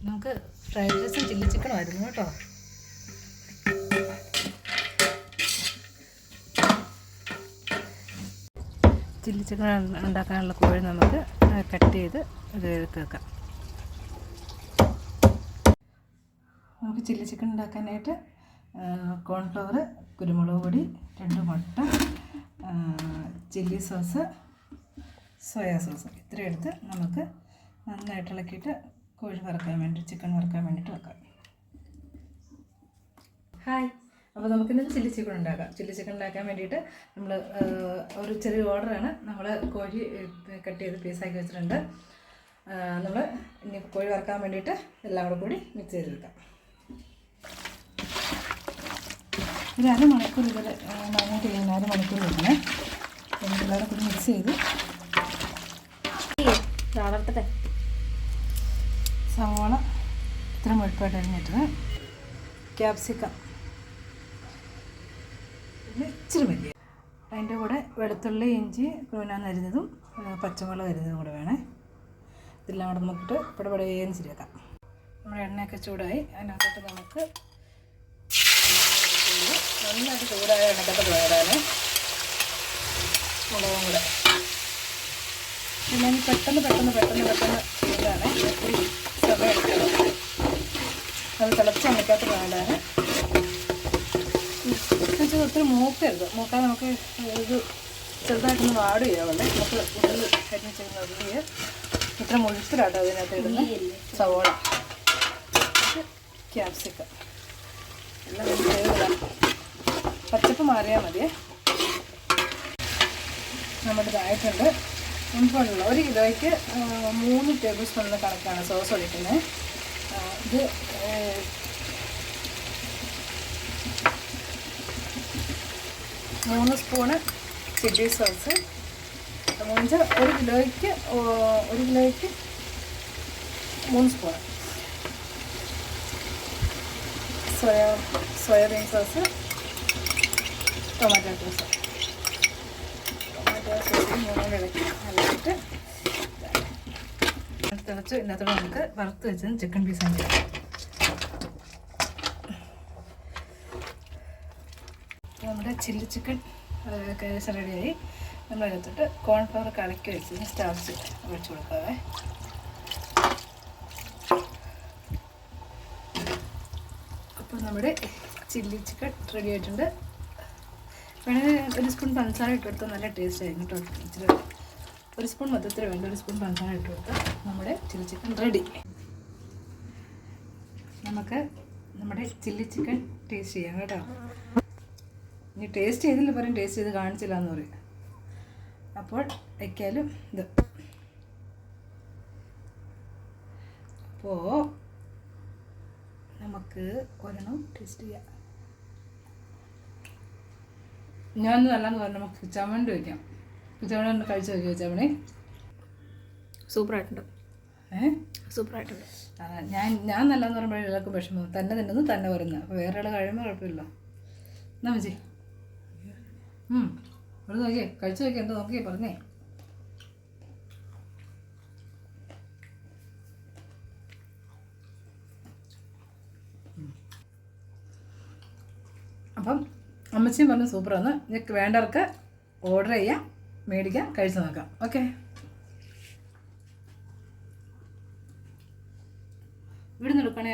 നമുക്ക് ഫ്രൈഡ് റൈസും ചില്ലി ചിക്കനും ആയിരുന്നു കേട്ടോ. ചില്ലി ചിക്കൻ ഉണ്ടാക്കാനുള്ള കോഴി നമുക്ക് കട്ട് ചെയ്ത് ഇത് എടുത്ത് വെക്കാം. നമുക്ക് ചില്ലി ചിക്കൻ ഉണ്ടാക്കാനായിട്ട് കോൺഫ്ലവർ കുരുമുളക് പൊടി രണ്ട് മുട്ട ചില്ലി സോസ് സോയാ സോസ് ഇത്രയും എടുത്ത് നമുക്ക് നന്നായിട്ട് ഇളക്കിയിട്ട് കോഴി വറുക്കാൻ വേണ്ടി ചിക്കൻ വറുക്കാൻ വേണ്ടിയിട്ട് വെക്കാം. ഹായ്. അപ്പോൾ നമുക്കിന്ന് ചില്ലി ചിക്കൻ ഉണ്ടാക്കാം. ചില്ലി ചിക്കൻ ഉണ്ടാക്കാൻ വേണ്ടിയിട്ട് നമ്മൾ ഒരു ചെറിയ ഓർഡറാണ് നമ്മൾ കോഴി കട്ട് ചെയ്ത് പീസാക്കി വെച്ചിട്ടുണ്ട്. നമ്മൾ ഇനി കോഴി വറുക്കാൻ വേണ്ടിയിട്ട് എല്ലാം കൂടെ കൂടി മിക്സ് ചെയ്ത് ചെയ്തെടുക്കാം. ഒരു അരമണിക്കൂർ ഇതിൽ മാഗ്നേറ്റ് ചെയ്യുന്ന അരമണിക്കൂർ വെക്കണേ എല്ലാവരും കൂടി മിക്സ് ചെയ്ത്. വളർത്തട്ടെ സവാള. ഇത്ര മുഴുപ്പായിട്ട് അരിഞ്ഞിട്ട് ക്യാപ്സിക്കം. ഇച്ചിരി മതി അതിന്റെ കൂടെ വെളുത്തുള്ളി ഇഞ്ചി കുരുവനാന്ന് അരിഞ്ഞതും പച്ചമുളക് അരിഞ്ഞതും കൂടെ വേണേ. ഇതെല്ലാം കൂടെ നമുക്കിട്ട് പടപടേന്ന് ശരിയാക്കാം. നമ്മുടെ എണ്ണയൊക്കെ ചൂടായി. അതിനകത്തോട്ട് നമുക്ക് നന്നായിട്ട് ചൂടായ എണ്ണക്കൊക്കെ പോയിടാനേ. മുളകും കൂടെ. പിന്നെ പെട്ടെന്ന് പെട്ടെന്ന് പെട്ടെന്ന് പെട്ടെന്ന് എടുക്കണം അത് തിളച്ച് അമ്മയ്ക്കകത്ത് വേണ്ടാണ് എന്നുവെച്ചാൽ ഒത്തിരി മൂക്കരുത്. മൂക്കാൻ നമുക്ക് ഇത് ചെറുതായിട്ടൊന്ന് വാട് ചെയ്യാവുള്ളേ നമുക്ക് ഉള്ളിൽ കരിഞ്ഞ് ചെയ്യുന്ന ഉള്ളി ഇത്ര മുഴുത്തരാട്ടോ അതിനകത്ത് ഇടുന്നത് സവോള. ക്യാപ്സിക്കം. എല്ലാം ചെയ്തിടാം പച്ചപ്പ് മാറിയാൽ മതിയേ. നമ്മുടെ ഇതായിട്ടുണ്ട്. മുൻപോട്ടുള്ള ഒരു കിലോയ്ക്ക് മൂന്ന് ടേബിൾ സ്പൂണിന് കണക്കാണ് സോസ് ഒഴിക്കുന്നത്. ഇത് മൂന്ന് സ്പൂണ് ചില്ലി സോസ്. മൂന്ന് ഒരു കിലോയ്ക്ക് ഒരു കിലോയ്ക്ക് മൂന്ന് spoon soya soyabean sauce tomato sauce. Tomato sauce മൂന്നും ഇളക്കി നല്ലതായിട്ട് തിളച്ച് ഇതിനകത്തോടെ നമുക്ക് വറുത്ത് വെച്ചത് ചിക്കൻ പീസ് ആണ്. നമ്മുടെ ചില്ലി ചിക്കൻ കേസ് റെഡിയായി. നമ്മൾ എടുത്തിട്ട് കോൺഫ്ലവർ കലക്കി വെച്ച് സ്റ്റാർച്ച് ഒഴിച്ച് കൊടുക്കാവേ. അപ്പോൾ നമ്മുടെ ചില്ലി ചിക്കൻ റെഡി ആയിട്ടുണ്ട്. വേണമെങ്കിൽ ഒരു സ്പൂൺ പഞ്ചസാര ഇട്ട് കൊടുത്താൽ നല്ല ടേസ്റ്റ് ആയിരുന്നു കേട്ടോ ഇച്ചിരി. ഒരു സ്പൂൺ മൊത്തത്തിൽ വേണ്ട ഒരു സ്പൂൺ പഞ്ചസാര ഇട്ട് കൊടുത്താൽ നമ്മുടെ ചില്ലി ചിക്കൻ റെഡി നമുക്ക് നമ്മുടെ ചില്ലി ചിക്കൻ ടേസ്റ്റ് ചെയ്യാം കേട്ടോ. ഇനി ടേസ്റ്റ് ചെയ്തില്ല പറയും ടേസ്റ്റ് ചെയ്ത് കാണിച്ചില്ല എന്ന് പറയും. അപ്പോൾ വയ്ക്കാലും ഇത്. അപ്പോൾ നമുക്ക് ഒരെണ്ണം ടേസ്റ്റ് ചെയ്യാം. ഞാൻ നല്ലതെന്ന് പറഞ്ഞാൽ നമുക്ക് ചമ്മണ്ട് വയ്ക്കാം ചമ്മണ്ട് ഒന്ന് കഴിച്ച് നോക്കിയോ ചമ്മണി സൂപ്പറായിട്ടുണ്ട്. ഏ? സൂപ്പറായിട്ടുണ്ട്. ഞാൻ ഞാൻ നല്ലതെന്ന് പറയുമ്പോഴേ എല്ലാവർക്കും വിഷമം. തന്നെ തിന്നുന്നു തന്നെ പറയുന്നത് വേറെ ആൾ കഴിയുമ്പോൾ കുഴപ്പമില്ല. എന്നാ ഉം ഇവിടെ നോക്കിയേ കഴിച്ചു നോക്കിയേ എന്താ നോക്കിയേ പറഞ്ഞേ. അപ്പം അമ്മച്ചിയും പറഞ്ഞു സൂപ്പറാണ് നിങ്ങൾക്ക് വേണ്ടവർക്ക് ഓർഡർ ചെയ്യാം മേടിക്കാം കഴിച്ചു നോക്കാം. ഓക്കെ ഇവിടുന്ന് എടുക്കണേ